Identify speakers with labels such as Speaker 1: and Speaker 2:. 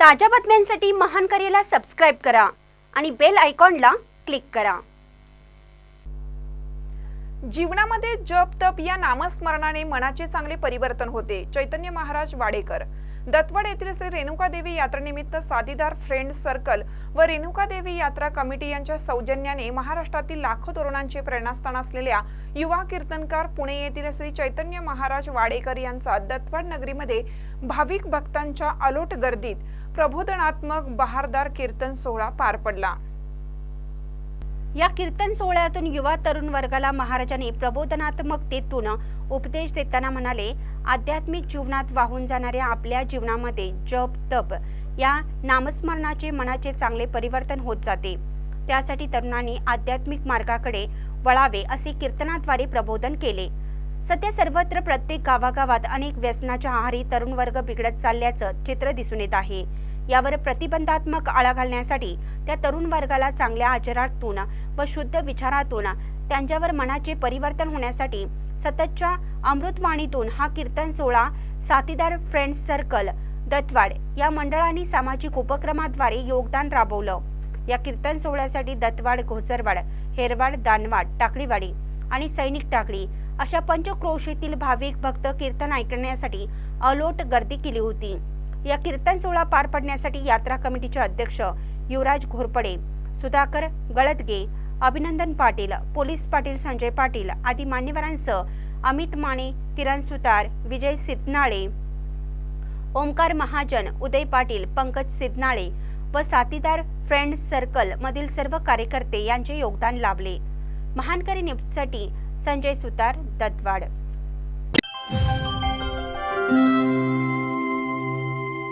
Speaker 1: ताज्या बातम्यांसाठी महान करेला सबस्क्राईब करा आणि बेल आयकॉनला क्लिक करा.
Speaker 2: जीवनामध्ये जप तप या नामस्मरणाने मनाचे चांगले परिवर्तन होते. चैतन्य महाराज वाडेकर. दत्तवड येथील श्री रेणुका देवी यात्रेनिमित्त साधीदार फ्रेंड सर्कल व रेणुका देवी यात्रा कमिटी यांच्या सौजन्याने महाराष्ट्रातील लाखो तरुणांचे प्रेरणास्थान असलेल्या युवा कीर्तनकार पुणे येथील श्री चैतन्य महाराज वाडेकर यांचा दत्वड नगरीमध्ये भाविक भक्तांच्या अलोट गर्दीत प्रबोधनात्मक बहारदार कीर्तन सोहळा पार पडला.
Speaker 1: या कीर्तन सोहळ्यातून युवा तरुण वर्गाला महाराजांनी प्रबोधनात्मकतेतून उपदेश देताना म्हणाले आध्यात्मिक जीवनात वाहून जाणाऱ्या आपल्या जीवनामध्ये जप तप या नामस्मरणाचे मनाचे चांगले परिवर्तन होत जाते. त्यासाठी तरुणांनी आध्यात्मिक मार्गाकडे वळावे असे कीर्तनाद्वारे प्रबोधन केले. सध्या सर्वत्र प्रत्येक गावागावात अनेक व्यसनाच्या आहारी तरुण वर्ग बिघडत चालल्याचं चित्र दिसून येत आहे. यावर प्रतिबंधात्मक आळा घालण्यासाठी त्या तरुण वर्गाला चांगल्या आचरणातून व शुद्ध विचारातून त्यांच्यावर मनाचे परिवर्तन होण्यासाठी सततच्या अमृतवाणीतून हा कीर्तन सोहळा साथीदार फ्रेंड्स सर्कल दत्तवाड या मंडळाने सामाजिक उपक्रमाद्वारे योगदान राबवलं. या कीर्तन सोहळ्यासाठी दत्तवाड घोसरवाड हेरवाड दानवाड टाकळीवाडी आणि सैनिक टाकळी अशा पंचक्रोशीतील भाविक भक्त कीर्तन ऐकण्यासाठी अलोट गर्दी केली होती. या कीर्तन सोहळा पार पडण्यासाठी यात्रा कमिटीचे अध्यक्ष युवराज घोरपडे सुधाकर गळदगे अभिनंदन पाटील पोलीस पाटील संजय पाटील आदी मान्यवरांसह अमित माने किरण सुतार विजय सिद्धनाळे ओमकार महाजन उदय पाटील पंकज सिद्धनाळे व साथीदार फ्रेंड्स सर्कल मधील सर्व कार्यकर्ते यांचे योगदान लाभले. महानकरी न्यूजसाठी संजय सुतार दत्तवाड